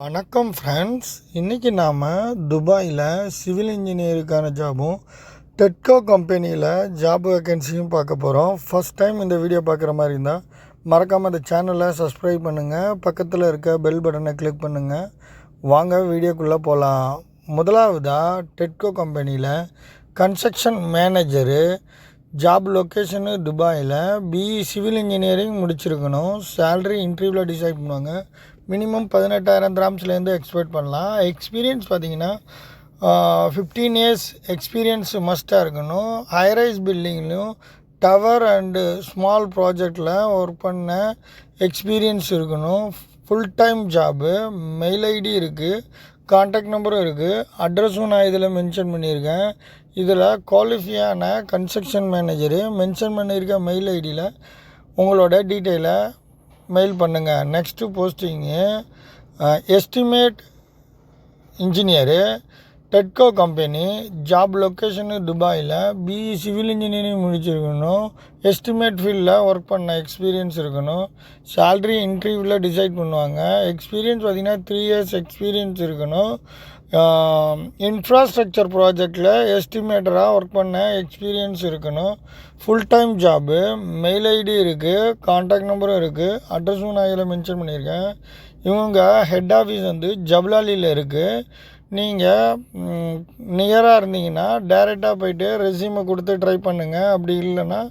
வணக்கம் ஃப்ரெண்ட்ஸ் இன்றைக்கி நாம் துபாயில் சிவில் இன்ஜினியருக்கான ஜாபும் டெட்கோ கம்பெனியில் ஜாப் வேக்கன்சியும் பார்க்க போகிறோம் ஃபஸ்ட் டைம் இந்த வீடியோ பார்க்குற மாதிரி இருந்தால் மறக்காமல் இந்த சேனலை சப்ஸ்கிரைப் பண்ணுங்கள் பக்கத்தில் இருக்க பெல் பட்டனை கிளிக் பண்ணுங்கள் வாங்க வீடியோக்குள்ளே போகலாம் முதலாவதாக டெட்கோ கம்பெனியில் கன்ஸ்ட்ரக்ஷன் மேனேஜரு ஜாப் லொக்கேஷனு துபாயில் பிஇ சிவில் இன்ஜினியரிங் முடிச்சிருக்கணும். சேல்ரி இன்டர்வியூவில் டிசைட் பண்ணுவாங்க. மினிமம் பதினெட்டாயிரம் கிராம்ஸ்லேருந்து எக்ஸ்பெக்ட் பண்ணலாம். எக்ஸ்பீரியன்ஸ் பார்த்தீங்கன்னா ஃபிஃப்டீன் இயர்ஸ் எக்ஸ்பீரியன்ஸ் மஸ்ட்டாக இருக்கணும். ஹைரைஸ் பில்டிங்லையும் டவர் அண்டு ஸ்மால் ப்ராஜெக்டில் ஒர்க் பண்ண எக்ஸ்பீரியன்ஸ் இருக்கணும். Full time job mail ID இருக்குது காண்டாக்ட் நம்பரும் இருக்குது அட்ரஸும் நான் இதில் மென்ஷன் பண்ணியிருக்கேன். இதில் குவாலிஃபையான கன்ஸ்ட்ரக்ஷன் மேனேஜரு மென்ஷன் பண்ணியிருக்க மெயில் ஐடியில் உங்களோட டீட்டெயிலை மெயில் பண்ணுங்கள் next posting estimate engineer Tedco company job location துபாயில் பிஇ சிவில் இன்ஜினியரிங் முடிச்சிருக்கணும். எஸ்டிமேட் ஃபீல்டில் ஒர்க் பண்ண எக்ஸ்பீரியன்ஸ் இருக்கணும். சேல்ரி இன்டர்வியூவில் டிசைட் பண்ணுவாங்க. எக்ஸ்பீரியன்ஸ் பார்த்திங்கன்னா த்ரீ இயர்ஸ் எக்ஸ்பீரியன்ஸ் இருக்கணும். இன்ஃப்ராஸ்ட்ரக்சர் ப்ராஜெக்டில் எஸ்டிமேட்டராக ஒர்க் பண்ண எக்ஸ்பீரியன்ஸ் இருக்கணும். Full time job mail ID இருக்குது காண்டாக்ட் நம்பரும் இருக்குது அட்ரஸும் நான் இதில் மென்ஷன் பண்ணியிருக்கேன். இவங்க ஹெட் ஆஃபீஸ் வந்து ஜப்லாலியில் இருக்குது நீங்கள் நியராக இருந்தீங்கன்னா டேரெக்டாக போயிட்டு ரெஸ்யூமை கொடுத்து ட்ரை பண்ணுங்கள் அப்படி இல்லைன்னா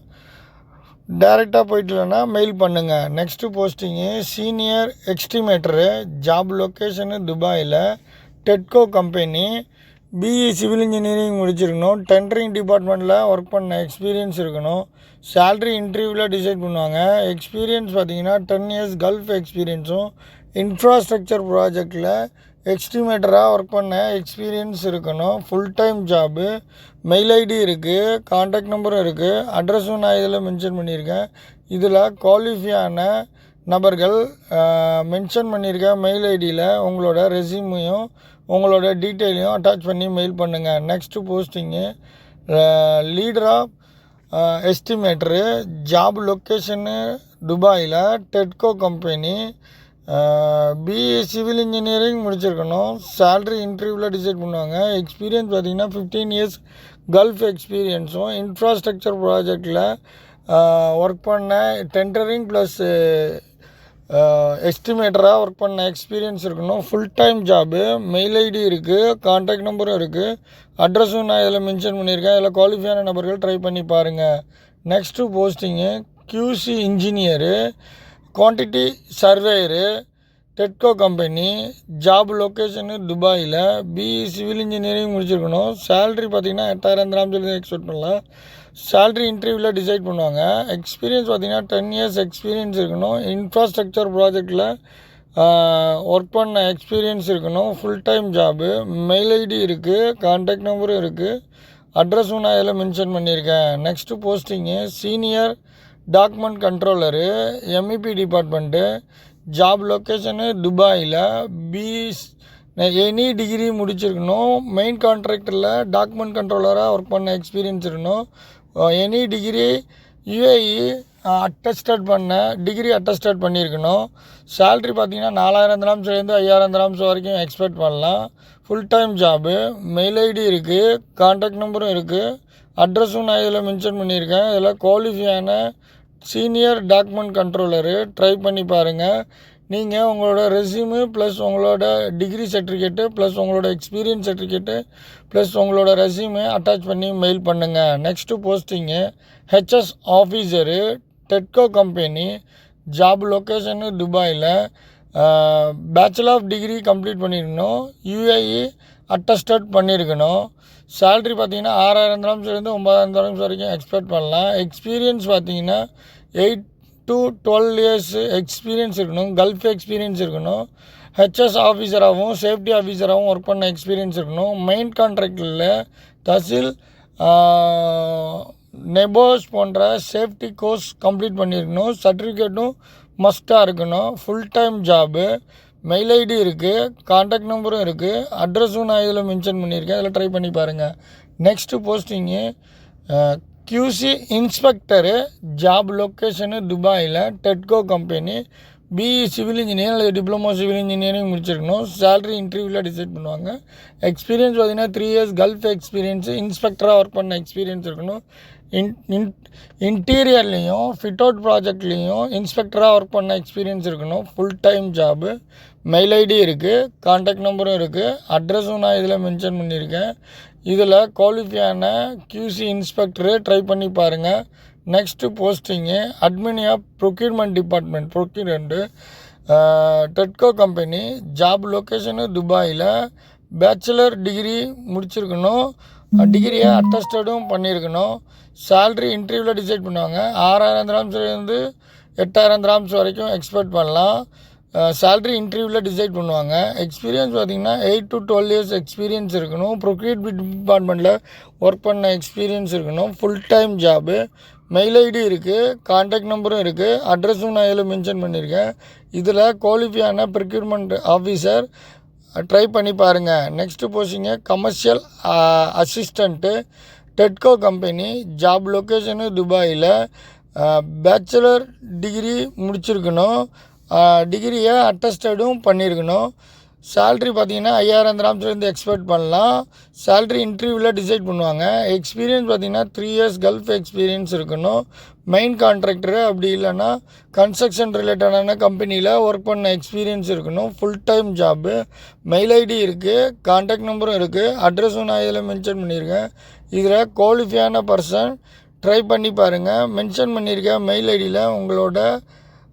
டேரெக்டாக போயிட்டு இல்லைன்னா மெயில் பண்ணுங்கள் next posting senior estimator job location துபாயில் Tedco company BE civil engineering முடிச்சிருக்கணும். டெண்டரிங் டிபார்ட்மெண்ட்டில் ஒர்க் பண்ண எக்ஸ்பீரியன்ஸ் இருக்கணும். சேல்ரி இன்டர்வியூவில் டிசைட் பண்ணுவாங்க. எக்ஸ்பீரியன்ஸ் பார்த்தீங்கன்னா டென் இயர்ஸ் கல்ஃப் எக்ஸ்பீரியன்ஸும் இன்ஃப்ராஸ்ட்ரக்சர் ப்ராஜெக்டில் எக்ஸ்டிமேட்டராக ஒர்க் பண்ண எக்ஸ்பீரியன்ஸ் இருக்கணும். Full time job mail ID இருக்குது காண்டாக்ட் நம்பரும் இருக்குது அட்ரஸும் நான் இதில் மென்ஷன் பண்ணியிருக்கேன். இதில் குவாலிஃபையான நபர்கள் மென்ஷன் பண்ணியிருக்க மெயில் ஐடியில் உங்களோட ரெசியூமையும் உங்களோட டீட்டெயிலையும் அட்டாச் பண்ணி மெயில் பண்ணுங்கள் next posting leader of estimator job location துபாயில் Tedco company BE civil engineering முடிச்சிருக்கணும். சேல்ரி இன்டர்வியூவில் டிசைட் பண்ணுவாங்க. எக்ஸ்பீரியன்ஸ் பார்த்திங்கன்னா ஃபிஃப்டீன் இயர்ஸ் கல்ஃப் எக்ஸ்பீரியன்ஸும் இன்ஃப்ராஸ்ட்ரக்சர் ப்ராஜெக்டில் ஒர்க் பண்ண டெண்டரிங் ப்ளஸ் எஸ்டிமேட்டராக ஒர்க் பண்ண எக்ஸ்பீரியன்ஸ் இருக்கணும். Full time job mail ID இருக்குது காண்டாக்ட் நம்பரும் இருக்குது அட்ரஸும் நான் இதில் மென்ஷன் பண்ணியிருக்கேன். இதில் குவாலிஃபையான நபர்கள் ட்ரை பண்ணி பாருங்கள் next posting QC engineer quantity surveyor Tedco company job location துபாயில் பிஇ சிவில் இன்ஜினியரிங் முடிச்சிருக்கணும். சேல்ரி பார்த்திங்கன்னா எட்டாயிரம் கிராம் சொல்லி எக்ஸ்பெக்ட் பண்ணலாம் சேல்ரி இன்டர்வியூவில் டிசைட் பண்ணுவாங்க. எக்ஸ்பீரியன்ஸ் பார்த்திங்கன்னா டென் இயர்ஸ் எக்ஸ்பீரியன்ஸ் இருக்கணும். இன்ஃப்ராஸ்ட்ரக்சர் ப்ராஜெக்டில் ஒர்க் பண்ண எக்ஸ்பீரியன்ஸ் இருக்கணும். Full time job mail ID இருக்குது கான்டாக்ட் நம்பரும் இருக்குது அட்ரஸும் நான் இதில் மென்ஷன் பண்ணியிருக்கேன். Next posting senior document controller MEP department job location துபாயில் பிஸ் எனி டிகிரி முடிச்சிருக்கணும். மெயின் கான்ட்ராக்டரில் டாக்குமெண்ட் கண்ட்ரோலராக ஒர்க் பண்ண எக்ஸ்பீரியன்ஸ் இருக்கணும். எனி டிகிரி யுஏஇ அட்டஸ்டட் பண்ண டிகிரி அட்டஸ்டட் பண்ணியிருக்கணும் சேல்ரி பார்த்தீங்கன்னா நாலாயிரம் திராம்ஸ்லேருந்து ஐயாயிரம் திராம்ஸ் வரைக்கும் எக்ஸ்பெக்ட் பண்ணலாம். Full time job mail ID இருக்குது கான்டாக்ட் நம்பரும் இருக்குது அட்ரஸும் நான் இதில் மென்ஷன் பண்ணியிருக்கேன். இதில் குவாலிஃபையான சீனியர் டாக்குமெண்ட் கண்ட்ரோலரு ட்ரை பண்ணி பாருங்கள் நீங்கள் உங்களோட ரெஸ்யூமு ப்ளஸ் உங்களோட டிகிரி சர்டிஃபிகேட்டு ப்ளஸ் உங்களோட எக்ஸ்பீரியன்ஸ் சர்டிஃபிகேட்டு ப்ளஸ் உங்களோட ரெசியூமு அட்டாச் பண்ணி மெயில் பண்ணுங்கள் next posting HS officer Tedco company job location துபாயில் பேச்சுலர் ஆஃப் டிகிரி கம்ப்ளீட் பண்ணியிருக்கணும் யூஏஇ அட்டஸ்டட் பண்ணியிருக்கணும் சேல்ரி பார்த்தீங்கன்னா ஆறாயிரம் திரம்ஸ்லேருந்து ஒம்பதாயிரம் திரம்ஸ் வரைக்கும் எக்ஸ்பெக்ட் பண்ணலாம். எக்ஸ்பீரியன்ஸ் பார்த்தீங்கன்னா eight to twelve years experience இருக்கணும் கல்ஃப் எக்ஸ்பீரியன்ஸ் இருக்கணும். ஹெச்எஸ் ஆஃபீஸராகவும் சேஃப்டி ஆஃபீஸராகவும் ஒர்க் பண்ண எக்ஸ்பீரியன்ஸ் இருக்கணும். மெயின் கான்ட்ராக்டில் தசில் நெபோஸ் போன்ற சேஃப்டி கோர்ஸ் கம்ப்ளீட் பண்ணியிருக்கணும் சர்டிஃபிகேட்டும் மஸ்ட்டாக இருக்கணும். Full time job mail ID இருக்குது கான்டாக்ட் நம்பரும் இருக்குது அட்ரஸும் நான் இதில் மென்ஷன் பண்ணியிருக்கேன். அதில் ட்ரை பண்ணி பாருங்கள் next posting QC inspector job location துபாயில் Tedco company BE civil engineer அல்லது டிப்ளமோ சிவில் இன்ஜினியரிங் முடிச்சிருக்கணும். சேலரி இன்டர்வியூவில் டிசைட் பண்ணுவாங்க. எக்ஸ்பீரியன்ஸ் பார்த்தீங்கன்னா த்ரீ இயர்ஸ் கல்ஃப் எக்ஸ்பீரியன்ஸு இன்ஸ்பெக்டராக ஒர்க் பண்ண எக்ஸ்பீரியன்ஸ் இருக்கணும். இன் இன் இன்டீரியர்லேயும் ஃபிட் அவுட் ப்ராஜெக்ட்லேயும் இன்ஸ்பெக்டராக ஒர்க் பண்ண எக்ஸ்பீரியன்ஸ் இருக்கணும். Full time job mail ID இருக்குது காண்டாக்ட் நம்பரும் இருக்குது அட்ரஸும் நான் இதில் மென்ஷன் பண்ணியிருக்கேன். இதில் குவாலிஃபையான கியூசி இன்ஸ்பெக்டரு ட்ரை பண்ணி பாருங்கள் next posting அட்மினியா procurement department procurement Tedco company job location துபாயில் பேச்சுலர் டிகிரி முடிச்சிருக்கணும். டிகிரியை அட்டஸ்டடும் பண்ணியிருக்கணும் சேல்ரி இன்டர்வியூவில் டிசைட் பண்ணுவாங்க. ஆறாயிரம் திராம்ஸ்லேருந்து எட்டாயிரம் திராம்ஸ் வரைக்கும் எக்ஸ்பெக்ட் பண்ணலாம். சேல்ரி இன்டர்வியூவில் டிசைட் பண்ணுவாங்க. எக்ஸ்பீரியன்ஸ் பார்த்தீங்கன்னா eight to twelve years experience இருக்கணும். ப்ரொக்யூட் டிபார்ட்மெண்ட்டில் ஒர்க் பண்ண எக்ஸ்பீரியன்ஸ் இருக்கணும். Full time job mail ID இருக்குது காண்டாக்ட் நம்பரும் இருக்குது அட்ரஸும் நான் இதில் மென்ஷன் பண்ணியிருக்கேன் இதில் குவாலிஃபையான ப்ரொக்யூர்மெண்ட் ஆஃபீஸர் ட்ரை பண்ணி பாருங்கள் next posting commercial assistant Tedco company job location துபாயில் பேச்சுலர் டிகிரி முடிச்சிருக்கணும். டிகிரியை அட்டஸ்டடும் பண்ணியிருக்கணும் சேல்ரி பார்த்தீங்கன்னா ஐயாயிரம் திராம்ஸ்லேருந்து எக்ஸ்பெக்ட் பண்ணலாம். சேல்ரி இன்டர்வியூவில் டிசைட் பண்ணுவாங்க. எக்ஸ்பீரியன்ஸ் பார்த்தீங்கன்னா த்ரீ இயர்ஸ் கல்ஃப் எக்ஸ்பீரியன்ஸ் இருக்கணும். மெயின் கான்ட்ராக்டரு அப்படி இல்லைன்னா கன்ஸ்ட்ரக்ஷன் ரிலேட்டடான கம்பெனியில் ஒர்க் பண்ண எக்ஸ்பீரியன்ஸ் இருக்கணும். Full time job mail ID இருக்குது கான்டாக்ட் நம்பரும் இருக்குது அட்ரஸும் நான் இதில் மென்ஷன் பண்ணியிருக்கேன். இதில் குவாலிஃபையான பர்சன் ட்ரை பண்ணி பாருங்கள் மென்ஷன் பண்ணியிருக்கேன் மெயில் ஐடியில் உங்களோட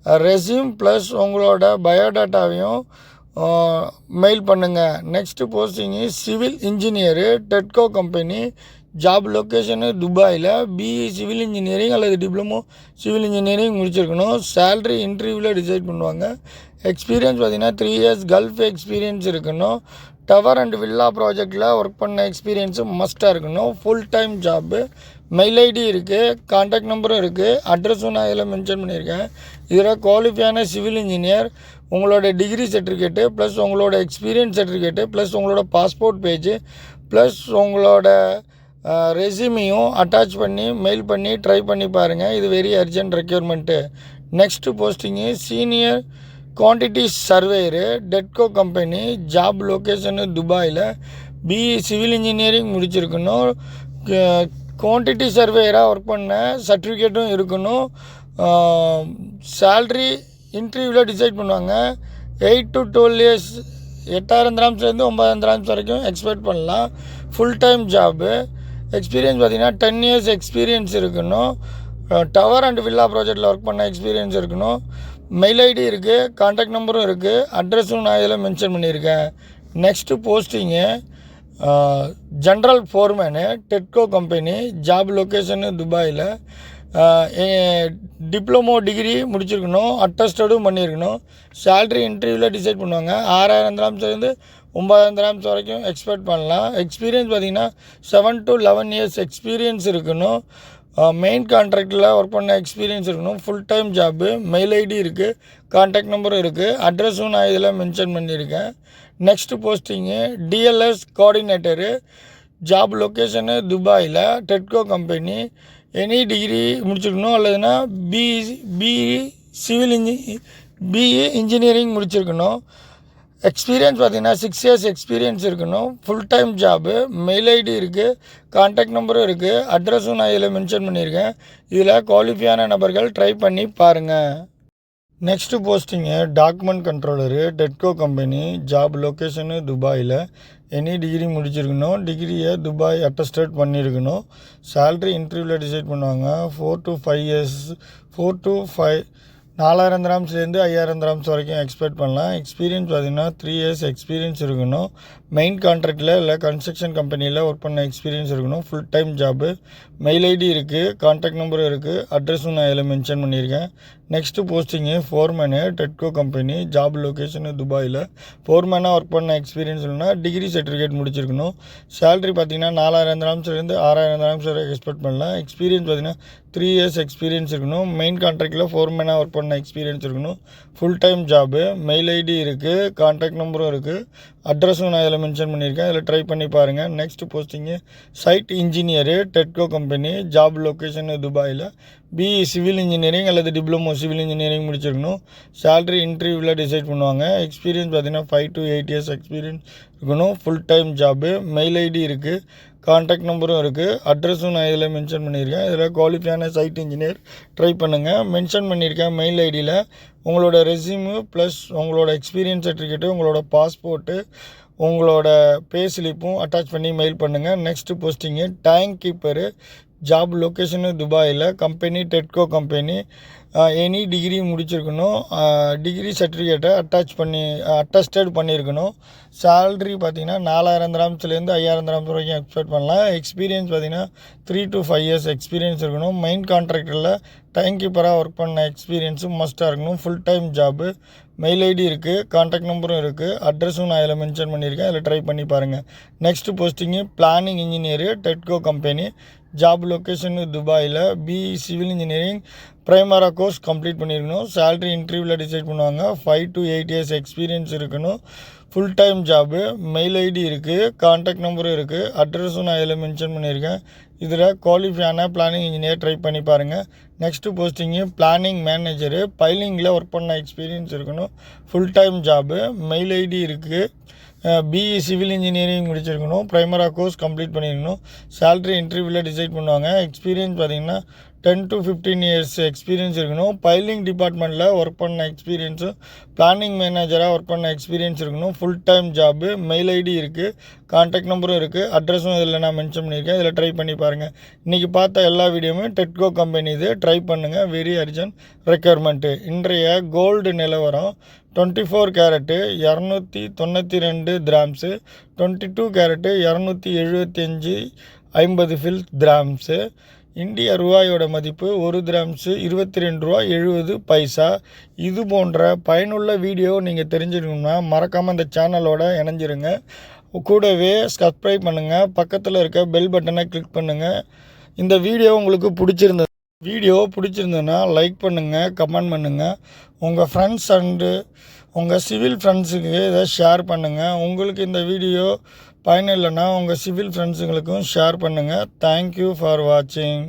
ரெஸ்யூம் ப்ளஸ் உங்களோட பயோடாட்டாவையும் மெயில் பண்ணுங்கள் next posting civil engineer Tedco company job location துபாயில் பிஇ சிவில் இன்ஜினியரிங் அல்லது டிப்ளமோ சிவில் இன்ஜினியரிங் முடிச்சிருக்கணும். சேல்ரி இன்டர்வியூவில் டிசைட் பண்ணுவாங்க. எக்ஸ்பீரியன்ஸ் பார்த்தீங்கன்னா த்ரீ இயர்ஸ் கல்ஃப் எக்ஸ்பீரியன்ஸ் இருக்கணும். டவர் அண்ட் வில்லா ப்ராஜெக்டில் ஒர்க் பண்ண எக்ஸ்பீரியன்ஸு மஸ்ட்டாக இருக்கணும். Full time job mail ID இருக்குது காண்டாக்ட் நம்பரும் இருக்குது அட்ரஸும் நான் இதில் மென்ஷன் பண்ணியிருக்கேன். இதில் குவாலிஃபையான சிவில் இன்ஜினியர் உங்களோட டிகிரி சர்டிஃபிகேட்டு ப்ளஸ் உங்களோட எக்ஸ்பீரியன்ஸ் சர்டிஃபிகேட்டு ப்ளஸ் உங்களோட பாஸ்போர்ட் பேஜு ப்ளஸ் உங்களோட ரெசியூமையும் அட்டாச் பண்ணி மெயில் பண்ணி ட்ரை பண்ணி பாருங்கள் இது very urgent requirement next posting senior quantity surveyor Tedco company job location துபாயில் பிஇ சிவில் இன்ஜினியரிங் முடிச்சிருக்கணும். குவான்டிட்டி சர்வேயராக ஒர்க் பண்ண சர்டிஃபிகேட்டும் இருக்கணும். சேல்ரி இன்டர்வியூவில் டிசைட் பண்ணுவாங்க. எயிட் டு டுவெல் இயர்ஸ் எட்டாயிரம் திராம்ஸ்லேருந்து ஒம்பதாயிரம் திராம்ஸ் வரைக்கும் எக்ஸ்பெக்ட் பண்ணலாம். ஃபுல் டைம் ஜாபு எக்ஸ்பீரியன்ஸ் பார்த்திங்கன்னா டென் இயர்ஸ் எக்ஸ்பீரியன்ஸ் இருக்கணும். டவர் அண்ட் வில்லா ப்ராஜெக்டில் ஒர்க் பண்ண எக்ஸ்பீரியன்ஸ் இருக்கணும். மெயில் ஐடி இருக்குது கான்டாக்ட் நம்பரும் இருக்குது அட்ரஸும் நான் இதில் மென்ஷன் பண்ணியிருக்கேன். Next posting general foreman Tedco company job location துபாயில். டிப்ளமோ டிகிரி முடிச்சிருக்கணும் அட்டஸ்டடும் பண்ணியிருக்கணும் சேல்ரி இன்டர்வியூவில் டிசைட் பண்ணுவாங்க. ஆறாயிரம் திராம்ஸ்லேருந்து ஒம்பதாயிரம் திராம்ஸ் வரைக்கும் எக்ஸ்பெக்ட் பண்ணலாம். எக்ஸ்பீரியன்ஸ் பார்த்தீங்கன்னா seven to eleven years experience இருக்கணும். மெயின் கான்ட்ராக்டில் ஒர்க் பண்ண எக்ஸ்பீரியன்ஸ் இருக்கணும். Full time job mail ID இருக்குது கான்டாக்ட் நம்பரும் இருக்குது அட்ரஸும் நான் இதில் மென்ஷன் பண்ணியிருக்கேன். Next posting DLS coordinator job location துபாயில் டெட்கோ கம்பெனி எனி டிகிரி முடிச்சிருக்கணும் அல்லதுன்னா பிஇ பிஇ சிவில் இன்ஜி பிஇ இன்ஜினியரிங் முடிச்சிருக்கணும். எக்ஸ்பீரியன்ஸ் பார்த்தீங்கன்னா சிக்ஸ் இயர்ஸ் எக்ஸ்பீரியன்ஸ் இருக்கணும். Full time job mail ID இருக்குது காண்டாக்ட் நம்பரும் இருக்குது அட்ரஸும் நான் இதில் மென்ஷன் பண்ணியிருக்கேன். இதில் குவாலிஃபையான நபர்கள் ட்ரை பண்ணி பாருங்கள் next posting document controller Tedco company job location துபாயில் எனி டிகிரி முடிச்சிருக்கணும். டிகிரியை துபாய் அட்டஸ்டேட் பண்ணியிருக்கணும் சேல்ரி இன்டர்வியூவில் டிசைட் பண்ணுவாங்க. Four to five years four to five நாலாயிரம் கிராம்ஸ்லேருந்து ஐயாயிரம் கிராம்ஸ் வரைக்கும் எக்ஸ்பெக்ட் பண்ணலாம். எக்ஸ்பீரியன்ஸ் பார்த்தீங்கன்னா த்ரீ இயர்ஸ் எக்ஸ்பீரியன்ஸ் இருக்கணும். மெயின் கான்ட்ராக்டில் இல்லை கன்ஸ்ட்ரக்ஷன் கம்பெனியில் ஒர்க் பண்ண எக்ஸ்பீரியன்ஸ் இருக்கணும். Full time job mail ID இருக்குது கான்டாக்ட் நம்பரும் இருக்குது அட்ரஸும் நான் இதில் மென்ஷன் பண்ணியிருக்கேன். Next posting foreman Tedco company job location துபாயில் ஃபோர்மேனாக ஒர்க் பண்ண எக்ஸ்பீரியன்ஸ் இல்லைனா டிகிரி சர்டிஃபிகேட் முடிச்சிருக்கணும். சேலரி பார்த்தீங்கன்னா நாலாயிரம் திராம்ஸ்லேருந்து ஆறாயிரம் திராம்ஸ் வரை எக்ஸ்பெக்ட் பண்ணலாம். எக்ஸ்பீரியன்ஸ் பார்த்தீங்கன்னா த்ரீ இயர்ஸ் எக்ஸ்பீரியன்ஸ் இருக்கணும். மெயின் கான்ட்ராக்டில் ஃபோர்மேனாக ஒர்க் பண்ண எக்ஸ்பீரியன்ஸ் இருக்கணும். Full time job mail ID இருக்குது கான்டாக்ட் நம்பரும் இருக்குது அட்ரஸும் நான் இதில் மென்ஷன் பண்ணியிருக்கேன். இதில் ட்ரை பண்ணி பாருங்கள் next posting site engineer டெட்கோ company job location துபாயில். பிஇ சிவில் இன்ஜினியரிங் அல்லது டிப்ளமோ சிவில் இன்ஜினியரிங் முடிச்சிருக்கணும். சேலரி இன்டர்வியூவில் டிசைட் பண்ணுவாங்க. எக்ஸ்பீரியன்ஸ் பார்த்தீங்கன்னா five to eight years experience இருக்கணும். Full time job mail ID இருக்குது காண்டாக்ட் நம்பரும் இருக்குது அட்ரஸும் நான் இதில் மென்ஷன் பண்ணியிருக்கேன். இதில் குவாலிஃபையான சைட் இன்ஜினியர் ட்ரை பண்ணுங்கள் மென்ஷன் பண்ணியிருக்கேன் மெயில் ஐடியில் உங்களோட ரெஸ்யூமு ப்ளஸ் உங்களோட எக்ஸ்பீரியன்ஸ் சர்டிஃபிகேட்டு உங்களோட பாஸ்போர்ட்டு உங்களோட பே ஸ்லிப்பும் அட்டாச் பண்ணி மெயில் பண்ணுங்கள் next posting tank keeper job location துபாயில் கம்பெனி டெட்கோ கம்பெனி எனி டிகிரி முடிச்சிருக்கணும். டிகிரி சர்டிஃபிகேட்டை அட்டாச் பண்ணி அட்டஸ்டட் பண்ணியிருக்கணும். சேல்ரி பார்த்தீங்கன்னா நாலாயிரம் கிராம்ஸ்லேருந்து ஐயாயிரம் கிராம்ஸ் வரைக்கும் எக்ஸ்பெக்ட் பண்ணலாம். எக்ஸ்பீரியன்ஸ் பார்த்தீங்கன்னா three to five years experience இருக்கணும். மெயின் கான்ட்ராக்டரில் டைம் கீப்பராக ஒர்க் பண்ண எக்ஸ்பீரியன்ஸும் மஸ்ட்டாக இருக்கணும். Full time job mail ID இருக்குது கான்டாக்ட் நம்பரும் இருக்குது அட்ரஸும் நான் இதில் மென்ஷன் பண்ணியிருக்கேன். அதில் ட்ரை பண்ணி பாருங்கள் next posting planning engineer டெட்கோ company job location துபாயில் பிஇ சிவில் இன்ஜினியரிங் ப்ரைமரா கோர்ஸ் கம்ப்ளீட் பண்ணியிருக்கணும் சேல்ரி இன்டர்வியூவில் டிசைட் பண்ணுவாங்க. Five to eight years experience இருக்கணும். Full time job mail ID இருக்குது கான்டாக்ட் நம்பரும் இருக்குது அட்ரஸும் நான் இதில் மென்ஷன் பண்ணியிருக்கேன். இதில் குவாலிஃபையான பிளானிங் இன்ஜினியர் ட்ரை பண்ணி பாருங்கள் நெக்ஸ்ட்டு போஸ்டிங்கு பிளானிங் மேனேஜரு பைலிங்கில் ஒர்க் பண்ண எக்ஸ்பீரியன்ஸ் இருக்கணும். Full time job mail ID இருக்குது பிஇ சிவில் இன்ஜினியரிங் முடிச்சிருக்கணும். ப்ரைமரா கோர்ஸ் கம்ப்ளீட் பண்ணியிருக்கணும் சேல்ரி இன்டர்வியூவில் டிசைட் பண்ணுவாங்க. எக்ஸ்பீரியன்ஸ் பார்த்தீங்கன்னா ten to fifteen years experience இருக்கணும். பைலிங் டிபார்ட்மெண்ட்டில் ஒர்க் பண்ண எக்ஸ்பீரியன்ஸும் பிளானிங் மேனேஜராக ஒர்க் பண்ண எக்ஸ்பீரியன்ஸ் இருக்கணும். Full time job mail ID இருக்குது காண்டாக்ட் நம்பரும் இருக்குது அட்ரஸும் இதில் நான் மென்ஷன் பண்ணியிருக்கேன். இதில் ட்ரை பண்ணி பாருங்கள் இன்றைக்கி பார்த்த எல்லா வீடியோவுமே டெட்கோ கம்பெனி இது. ட்ரை பண்ணுங்கள் வெரி அர்ஜென்ட் ரெக்யர்மெண்ட்டு இன்றைய கோல்டு நிலவரம் டுவெண்ட்டி ஃபோர் கேரட்டு இரநூத்தி தொண்ணூற்றி ரெண்டு கிராம்ஸு டுவெண்ட்டி டூ கேரட்டு இரநூத்தி எழுபத்தி அஞ்சு ஐம்பது ஃபில் கிராம்ஸு இந்திய ரூபாயோட மதிப்பு ஒரு கிராம்ஸு இருபத்தி ரெண்டு ரூபா எழுபது பைசா. இது போன்ற பயனுள்ள வீடியோ நீங்கள் தெரிஞ்சுக்கணுன்னா மறக்காமல் இந்த சேனலோட இணைஞ்சிருங்க. கூடவே சப்ஸ்கிரைப் பண்ணுங்கள் பக்கத்தில் இருக்க பெல் பட்டனை கிளிக் பண்ணுங்கள் இந்த வீடியோ உங்களுக்கு பிடிச்சிருந்தது வீடியோ பிடிச்சிருந்ததுன்னா லைக் பண்ணுங்கள் கமெண்ட் பண்ணுங்கள் உங்கள் ஃப்ரெண்ட்ஸ் அண்டு உங்கள் சிவில் ஃப்ரெண்ட்ஸுக்கு இதை ஷேர் பண்ணுங்கள் உங்களுக்கு இந்த வீடியோ பயனில்லைன்னா உங்கள் சிவில் ஃப்ரெண்ட்ஸுங்களுக்கும் ஷேர் பண்ணுங்கள் தேங்க்யூ ஃபார் வாட்சிங்